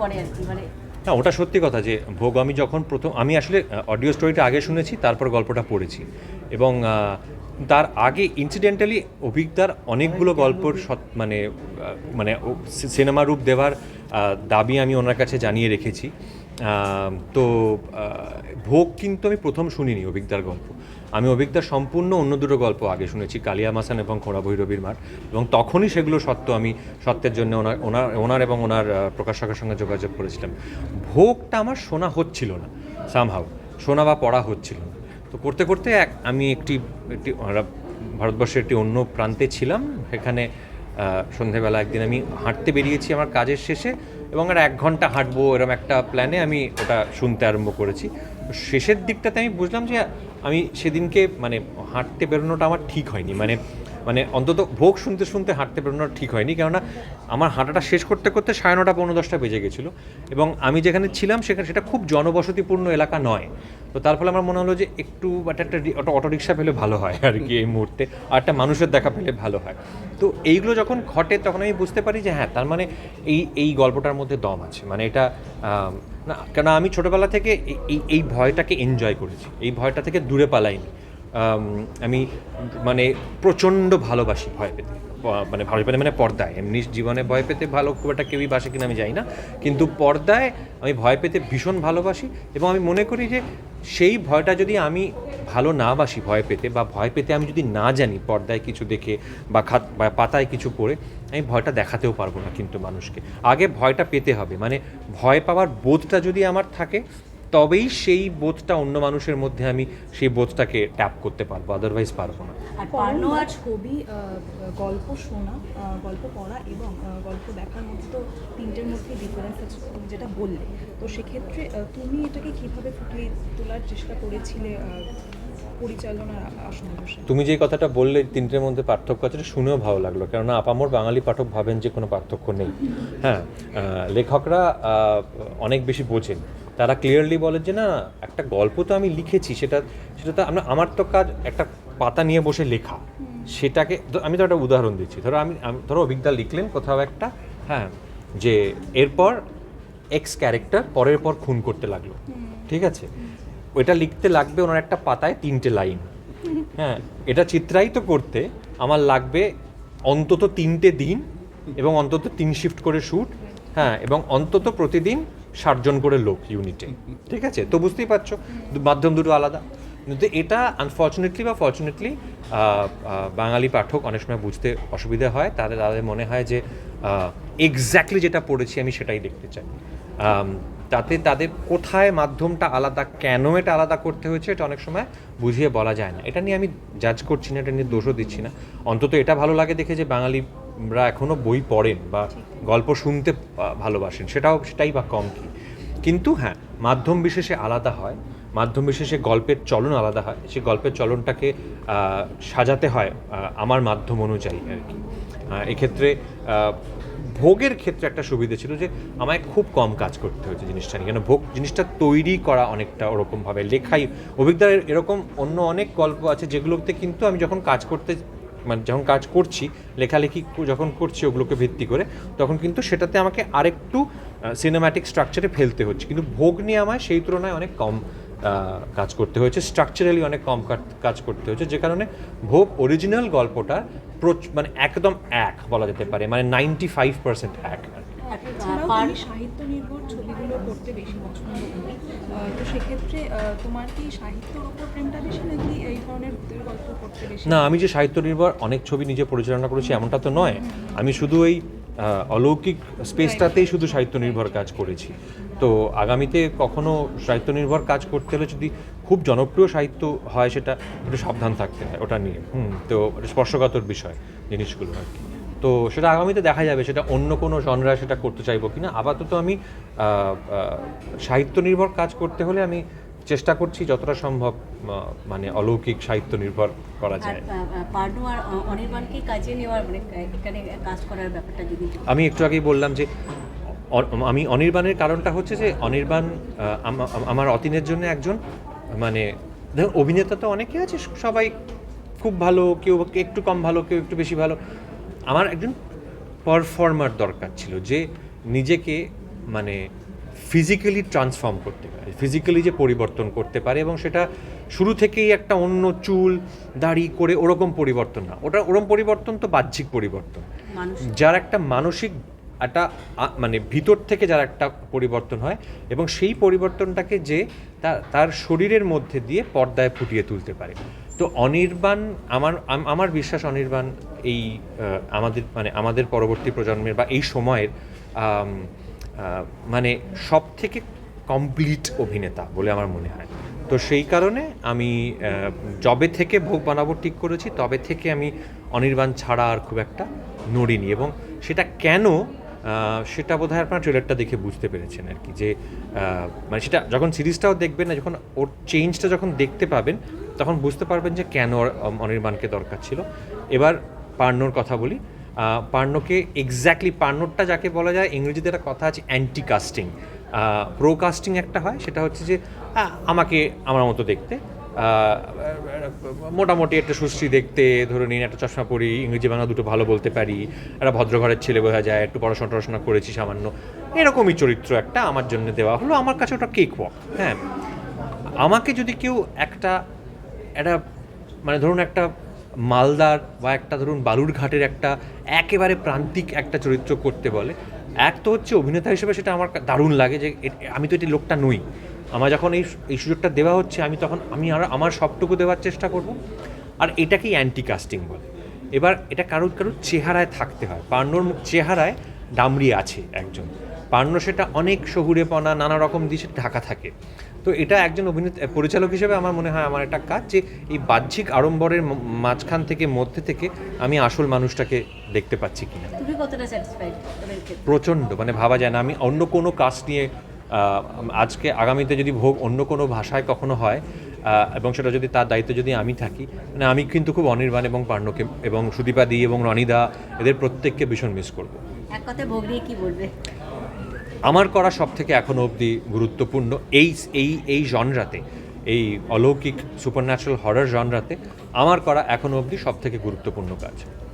মানে না, ওটা সত্যি কথা যে ভোগ আমি যখন প্রথম, আমি আসলে অডিও স্টোরিটা আগে শুনেছি, তারপর গল্পটা পড়েছি। এবং তার আগে ইনসিডেন্টালি অভিজ্ঞতার অনেকগুলো গল্পর মানে মানে সিনেমা রূপ দেওয়ার দাবি আমি ওনার কাছে জানিয়ে রেখেছি। তো ভোগ কিন্তু আমি প্রথম শুনিনি অভিজ্ঞতার গল্প। আমি অভিজ্ঞতার সম্পূর্ণ অন্য দুটো গল্প আগে শুনেছি, কালিয়া মাসান এবং খোড়া ভৈরবীর মাঠ। এবং তখনই সেগুলো সত্য, আমি সত্যের জন্য ওনার ওনার ওনার এবং ওনার প্রকাশকের সঙ্গে যোগাযোগ করেছিলাম। ভোগটা আমার শোনা হচ্ছিল না সামহাও শোনা বা পড়া হচ্ছিল না। তো করতে করতে এক, আমি একটি একটি ভারতবর্ষের একটি অন্য প্রান্তে ছিলাম। সেখানে সন্ধেবেলা একদিন আমি হাঁটতে বেরিয়েছি আমার কাজের শেষে এবং আর এক ঘণ্টা হাঁটবো এরকম একটা প্ল্যানে আমি ওটা শুনতে আরম্ভ করেছি। শেষের দিকটাতে আমি বুঝলাম যে আমি সেদিনকে মানে হাঁটতে বেরোনোটা আমার ঠিক হয়নি। মানে মানে অন্তত ভোগ শুনতে শুনতে হাঁটতে বেরোনো ঠিক হয়নি। কেননা আমার হাঁটাটা শেষ করতে করতে সাড়ে নটা পনেরো দশটা বেজে গেছিল এবং আমি যেখানে ছিলাম সেখানে সেটা খুব জনবসতিপূর্ণ এলাকা নয়। তো তার ফলে আমার মনে হলো যে একটু একটা একটা অটোরিকশা পেলে ভালো হয় আর কি এই মুহূর্তে আর একটা মানুষের দেখা পেলে ভালো হয়। তো এইগুলো যখন ঘটে তখন আমি বুঝতে পারি যে হ্যাঁ তার মানে এই এই গল্পটার মধ্যে দম আছে। মানে এটা না কেন আমি ছোটোবেলা থেকে এই- এই ভয়টাকে এনজয় করেছি। এই ভয়টা থেকে দূরে পালাইনি। আম, মানে প্রচণ্ড ভালোবাসি ভয় পেতে। মানে ভয় পেতে মানে পর্দায়। এমনি জীবনে ভয় পেতে ভালো খুব একটা কেউই বাসে কিনা আমি জানি না। কিন্তু পর্দায় আমি ভয় পেতে ভীষণ ভালোবাসি এবং আমি মনে করি যে সেই ভয়টা যদি আমি ভালো না বাসি ভয় পেতে বা ভয় পেতে আমি যদি না জানি পর্দায় কিছু দেখে বা খাত বা পাতায় কিছু পড়ে আমি ভয়টা দেখাতেও পারব না কিন্তু মানুষকে। আগে ভয়টা পেতে হবে। মানে ভয় পাওয়ার বোধটা যদি আমার থাকে তবেই সেই বোধটা অন্য মানুষের মধ্যে আমি সেই বোধটাকে ট্যাপ করতে পারব আদারওয়াইজ পারব না। আর পার্নো আর আর ছবি গল্প শোনা গল্প পড়া এবং গল্প দেখার মধ্যে তো তিনটের মধ্যে ডিফারেন্স আছে তুমি যেটা বললে। তো সেক্ষেত্রে তুমি এটাকে কীভাবে ফুটিয়ে তোলার চেষ্টা করেছিলে তুমি যে কথাটা বললে তিনটের মধ্যে পার্থক্য আছে এটা শুনেও ভালো লাগল। কেননা আপামর বাঙালি পাঠক ভাবেন যে কোনো পার্থক্য নেই। হ্যাঁ লেখকরা অনেক বেশি বোঝেন। তারা ক্লিয়ারলি বলে যে না একটা গল্প তো আমি লিখেছি সেটা সেটা তো আমরা আমার তো কাজ একটা পাতা নিয়ে বসে লেখা। সেটাকে আমি তো একটা উদাহরণ দিচ্ছি। ধরো আমি ধরো অভিজ্ঞতা লিখলেন কোথাও একটা হ্যাঁ যে এরপর এক্স ক্যারেক্টার পরের পর খুন করতে লাগল। ঠিক আছে? ওইটা লিখতে লাগবে ওনার একটা পাতায় তিনটে লাইন। হ্যাঁ এটা চিত্রায়িত করতে আমার লাগবে অন্তত তিনটে দিন এবং অন্তত তিন শিফট করে শ্যুট হ্যাঁ এবং অন্তত প্রতিদিন ষাটজন করে লোক ইউনিটে ঠিক আছে? তো বুঝতেই পারছ, মাধ্যম দুটো আলাদা। কিন্তু এটা আনফর্চুনেটলি বা ফর্চুনেটলি বাঙালি পাঠক অনেক সময় বুঝতে অসুবিধা হয়। তাদের তাদের মনে হয় যে এক্স্যাক্টলি যেটা পড়েছি আমি সেটাই দেখতে চাই। তাতে তাদের কোথায় মাধ্যমটা আলাদা, কেন এটা আলাদা করতে হয়েছে এটা অনেক সময় বুঝিয়ে বলা যায় না। এটা নিয়ে আমি জাজ করছি না, এটা নিয়ে দোষও দিচ্ছি না। অন্তত এটা ভালো লাগে দেখে যে বাঙালিরা এখনও বই পড়েন বা গল্প শুনতে ভালোবাসেন সেটাও সেটাই বা কম কি। কিন্তু হ্যাঁ মাধ্যম বিশেষে আলাদা হয় মাধ্যম বিশেষে গল্পের চলন আলাদা হয় সেই গল্পের চলনটাকে সাজাতে হয় আমার মাধ্যম অনুযায়ী আর কি। এক্ষেত্রে ভোগের ক্ষেত্রে একটা সুবিধা ছিল যে আমায় খুব কম কাজ করতে হয়েছে জিনিসটা নিয়ে। কেন ভোগ জিনিসটা তৈরি করা অনেকটা ওরকমভাবে লেখাই অভিজ্ঞতার এরকম অন্য অনেক গল্প আছে যেগুলোতে কিন্তু আমি যখন কাজ করতে মানে যখন কাজ করছি, লেখালেখি যখন করছি ওগুলোকে ভিত্তি করে, তখন কিন্তু সেটাতে আমাকে আরেকটু সিনেম্যাটিক স্ট্রাকচারে ফেলতে হচ্ছে। কিন্তু ভোগ নিয়ে আমায় সেই তুলনায় অনেক কম। কাজ করতে হয়েছে। স্ট্রাকচারালি অনেক কম কাজ করতে হয়েছে। যে কারণে ভোগ অরিজিনাল গল্পটা প্রচ- মানে একদম এক বলা যেতে পারে মানে নাইনটি ফাইভ পার্সেন্ট এক। আর কি। আর, আহ, এছাড়াও পার- তুমি সাহিত্য নির্ভর ছবিগুলো করতে বেশি পছন্দ করি তো সেক্ষেত্রে তোমার কি সাহিত্যের উপর প্রেমটা বেশি নাকি এই ধরনের গল্প করতে বেশি না আমি যে সাহিত্য নির্ভর অনেক ছবি নিজে পরিচালনা করেছি এমনটা তো নয়। আমি শুধু এই অলৌকিক স্পেসটাতেই শুধু সাহিত্য নির্ভর কাজ করেছি। তো আগামীতে কখনো সাহিত্য নির্ভর কাজ করতে হলে যদি খুব জনপ্রিয় সাহিত্য হয় সেটা, একটু সাবধান থাকতে হয় ওটা নিয়ে। হুম, তো স্পর্শকাতর বিষয় জিনিসগুলো আর কি। তো সেটা আগামীতে দেখা যাবে, সেটা অন্য কোনো জনরা সেটা করতে চাইব কিনা। আপাতত আমি সাহিত্য নির্ভর কাজ করতে হলে আমি চেষ্টা করছি যতটা সম্ভব মানে অলৌকিক সাহিত্য নির্ভর করা যায়। আহ, আর অনির্বাণকে কাজে নেওয়ার মানে এখানে কাজ করার ব্যাপারটা যদি আমি একটু আগেই বললাম যে আমি অনির্বাণের কারণটা হচ্ছে যে অনির্বাণ আমার অতীনের জন্য একজন মানে দেখুন অভিনেতা তো অনেকে আছে সবাই খুব ভালো কেউ একটু কম ভালো কেউ একটু বেশি ভালো। আমার একজন পারফর্মার দরকার ছিল যে নিজেকে মানে ফিজিক্যালি ট্রান্সফর্ম করতে পারে ফিজিক্যালি যে পরিবর্তন করতে পারে এবং সেটা শুরু থেকেই একটা অন্য চুল দাড়ি করে ওরকম পরিবর্তন না। ওটা ওরকম পরিবর্তন তো বাহ্যিক পরিবর্তন। যার একটা মানসিক একটা মানে ভিতর থেকে যার একটা পরিবর্তন হয় এবং সেই পরিবর্তনটাকে যে তার শরীরের মধ্যে দিয়ে পর্দায় ফুটিয়ে তুলতে পারে। তো অনির্বাণ আমার আমার বিশ্বাস অনির্বাণ এই আমাদের মানে আমাদের পরবর্তী প্রজন্মের বা এই সময়ের মানে সব থেকে কমপ্লিট অভিনেতা বলে আমার মনে হয়। তো সেই কারণে আমি যবে থেকে ভোগ বানাবো ঠিক করেছি, তবে থেকে আমি অনির্বাণ ছাড়া আর খুব একটা নড়িনি এবং সেটা কেন সেটা বোধহয় আপনার ট্রেলারটা দেখে বুঝতে পেরেছেন আর কি যে মানে সেটা যখন সিরিজটাও দেখবেন না, যখন ওর চেঞ্জটা যখন দেখতে পাবেন, তখন বুঝতে পারবেন যে কেন অনির্বাণকে দরকার ছিল। এবার পার্নোর কথা বলি। পার্নোকে এক্স্যাক্টলি পার্নোরটা যাকে বলা যায়, ইংরেজিতে একটা কথা আছে অ্যান্টি কাস্টিং প্রো কাস্টিং একটা হয়, সেটা হচ্ছে যে আমাকে আমার মতো দেখতে মোটামুটি একটা সুশ্রী দেখতে, ধরে নিন একটা চশমা পরি, ইংরেজি বাংলা দুটো ভালো বলতে পারি, একটা ভদ্রঘরের ছেলে বোঝা যায়, একটু পড়াশোনা টড়াশোনা করেছি সামান্য, এরকমই চরিত্র একটা আমার জন্য দেওয়া হলো, আমার কাছে ওটা কেক ওয়াক হ্যাঁ। আমাকে যদি কেউ একটা একটা মানে ধরুন একটা মালদার বা একটা ধরুন বালুরঘাটের একটা একেবারে প্রান্তিক একটা চরিত্র করতে বলে। এক তো হচ্ছে অভিনেতা হিসেবে সেটা আমার দারুণ লাগে যে আমি তো এটি লোকটা নই। আমার যখন এই এই সুযোগটা দেওয়া হচ্ছে, আমি তখন আমি আর আমার সবটুকু দেওয়ার চেষ্টা করব। আর এটাকেই অ্যান্টি কাস্টিং বলে। এবার এটা কারুর কারুর চেহারায় থাকতে হয়। মুখ- চেহারায় ডামরি আছে একজন। পার্নো সেটা অনেক শহুরেপনা নানা রকম দিয়ে ঢাকা থাকে। তো এটা একজন অভিনেতা পরিচালক হিসেবে আমার মনে হয় আমার একটা কাজ যে এই বাহ্যিক আড়ম্বরের মাঝখান থেকে মধ্যে থেকে আমি আসল মানুষটাকে দেখতে পাচ্ছি কিনা। প্রচণ্ড মানে ভাবা যায় না। আমি অন্য কোনো কাজ নিয়ে আজকে আগামীতে যদি ভোগ অন্য কোনো ভাষায় কখনো হয় এবং সেটা যদি তার দায়িত্ব যদি আমি থাকি মানে আমি কিন্তু খুব অনির্বাণ এবং পাণ্ডকে এবং সুদীপাদি এবং রনিদা এদের প্রত্যেককে ভীষণ মিস করব। এক কথায় ভোগ নিয়ে কি বলবে? আমার করা সব থেকে এখনও অবধি গুরুত্বপূর্ণ এই এই এই জনরাতে, এই অলৌকিক সুপার ন্যাচারাল হরার জনরাতে, আমার করা এখনও অবধি সব থেকে গুরুত্বপূর্ণ কাজ।